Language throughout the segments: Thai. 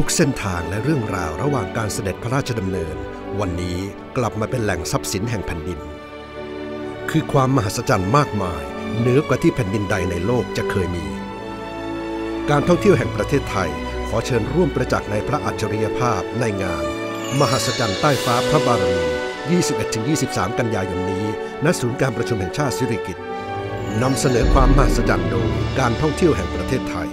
ทุกเส้นทางและเรื่องราวระหว่างการเสด็จพระราชดำเนิน วันนี้กลับมาเป็นแหล่งทรัพย์สินแห่งแผ่นดิน คือความมหัศจรรย์มากมายเหนือกว่าที่แผ่นดินใดในโลกจะเคยมี การท่องเที่ยวแห่งประเทศไทยขอเชิญร่วมประจักษ์ในพระอัจฉริยภาพในงาน มหัศจรรย์ใต้ฟ้าพระบารมี 21-23 กันยายนนี้ ณ ศูนย์การประชุมแห่งชาติสิริกิติ์นำเสนอความมหัศจรรย์โดยการท่องเที่ยวแห่งประเทศไทย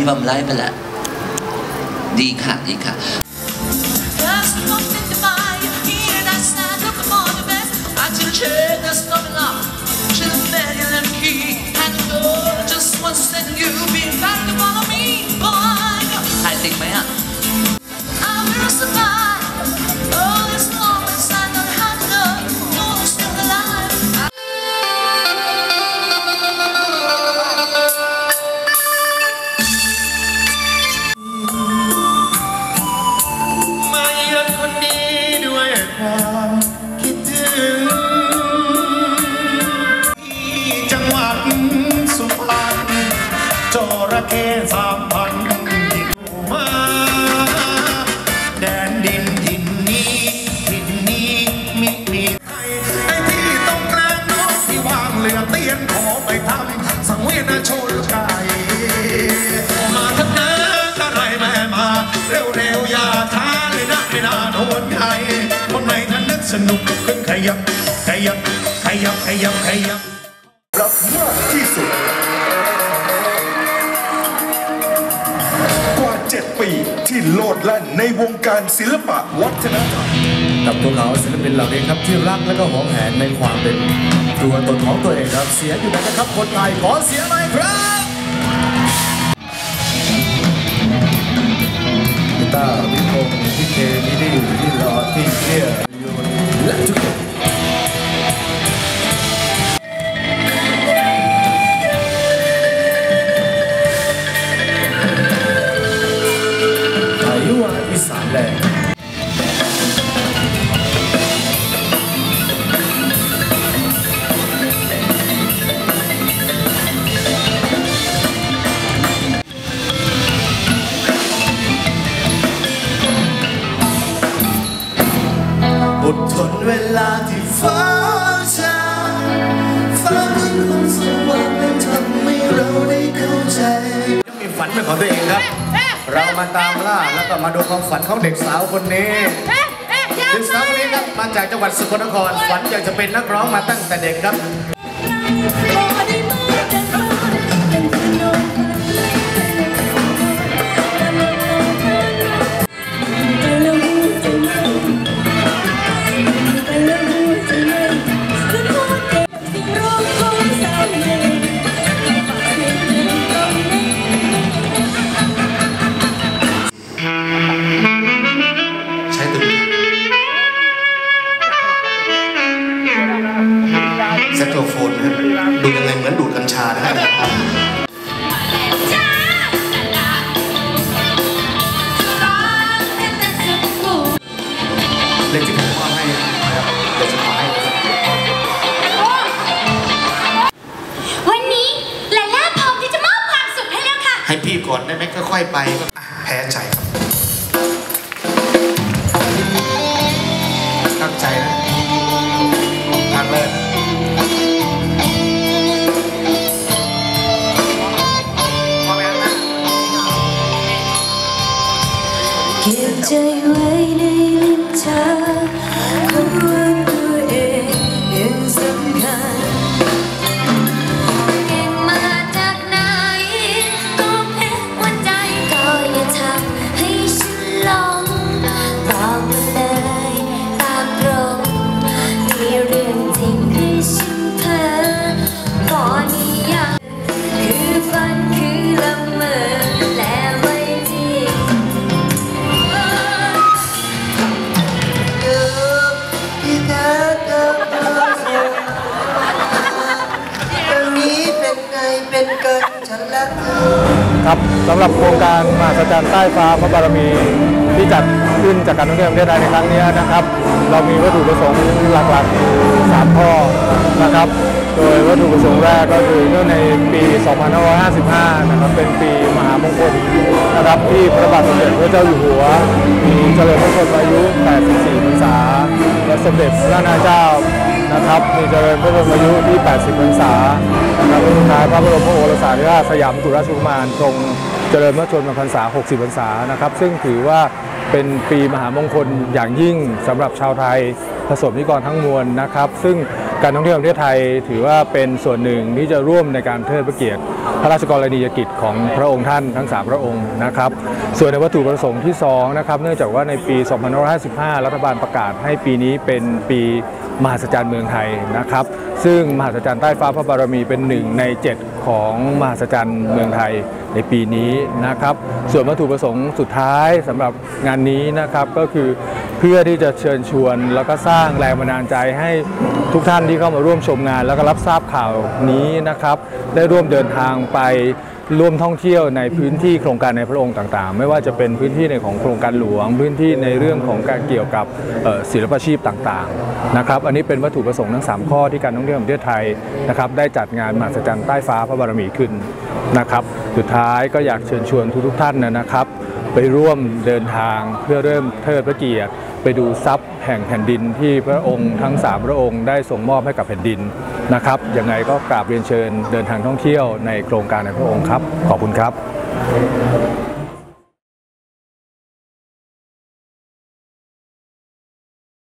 นนี้บำไล่ไปแล้วดีค่ะดีค่ะ สนุกขึ้นขยับ ขยับ ขยับ ขยับ ขยับ รับมากที่สุด กว่า 7 ปีที่โลดแล่นในวงการศิลปะวัฒนธรรมกับพวกเขาศิลปินเหล่านี้ครับที่รักและก็หวงแหนในความเป็นตัวตนของตัวเองครับเสียงอยู่ไหนนะครับคนไทยขอเสียงหน่อยครับกีตาร์พี่คงพี่เคพี่ดีพี่หลอดพี่เชีย ร์และทุกค มาตามล่าแล้วก็มาดูความฝันของเด็กสาวคนนี้เด็กสาวคนนี้ครับมาจากจังหวัดสกลนครฝันอยากจะเป็นนักร้องมาตั้งแต่เด็กครับ ครับสำหรับโครงการมหัศจรรย์ใต้ฟ้าพระบารมีที่จัดขึ้นจากการท่องเที่ยวแห่งประเทศไทยในครั้งนี้นะครับ เรามีวัตถุประสงค์หลักๆสามข้อนะครับ โดยวัตถุประสงค์แรกก็คือเนื่องในปี 2555 นะครับ เป็นปีมหามงคลนะครับที่พระบาทสมเด็จพระเจ้าอยู่หัว มีเจริญพระชนมายุ 84 พรรษา และสมเด็จพระนางเจ้านะครับ มีเจริญพระชนมายุที่ 80 พรรษานะครับ สาธิราชสยามกุฎราชกุมารทรงเจริญพระชนมพรรษา 60 พรรษานะครับ ซึ่งถือว่าเป็นปีมหามงคลอย่างยิ่งสำหรับชาวไทยผสมนิกรทั้งมวลนะครับ ซึ่งการท่องเที่ยวแห่งประเทศไทยถือว่าเป็นส่วนหนึ่งที่จะร่วมในการเทิดพระเกียรติ พระราชกรณียกิจของพระองค์ท่านทั้ง 3 พระองค์นะครับ ส่วนในวัตถุประสงค์ที่2นะครับเนื่องจากว่าในปี 2555 รัฐบาลประกาศให้ปีนี้เป็นปี มหัศจรรย์เมืองไทยนะครับ ซึ่งมหัศจรรย์ใต้ฟ้าพระบารมีเป็นหนึ่งใน 7 ของมหัศจรรย์เมืองไทยในปีนี้นะครับ ส่วนวัตถุประสงค์สุดท้ายสำหรับงานนี้นะครับก็คือเพื่อที่จะเชิญชวน แล้วก็สร้างแรงบันดาลใจให้ทุกท่านที่เข้ามาร่วมชมงาน แล้วก็รับทราบข่าวนี้นะครับ ได้ร่วมเดินทางไป ร่วมท่องเที่ยวในพื้นที่โครงการในพระองค์ต่างๆ ไม่ว่าจะเป็นพื้นที่ในของโครงการหลวง พื้นที่ในเรื่องของการเกี่ยวกับศิลปาชีพต่างๆนะครับอันนี้เป็นวัตถุประสงค์ทั้ง 3 ข้อที่การท่องเที่ยวแห่งประเทศไทยนะครับได้จัดงานมหัศจรรย์ใต้ฟ้าพระบารมีขึ้นนะครับสุดท้ายก็อยากเชิญชวนทุกๆท่านนะครับ ไปร่วมเดินทางเพื่อเริ่มเทิดพระเกียรติไปดูทรัพย์แห่งแผ่นดินที่พระองค์ทั้ง 3 พระองค์ได้ส่งมอบให้กับแผ่นดินนะครับยังไงก็กราบเรียนเชิญเดินทางท่องเที่ยวในโครงการในพระองค์ครับขอบคุณครับ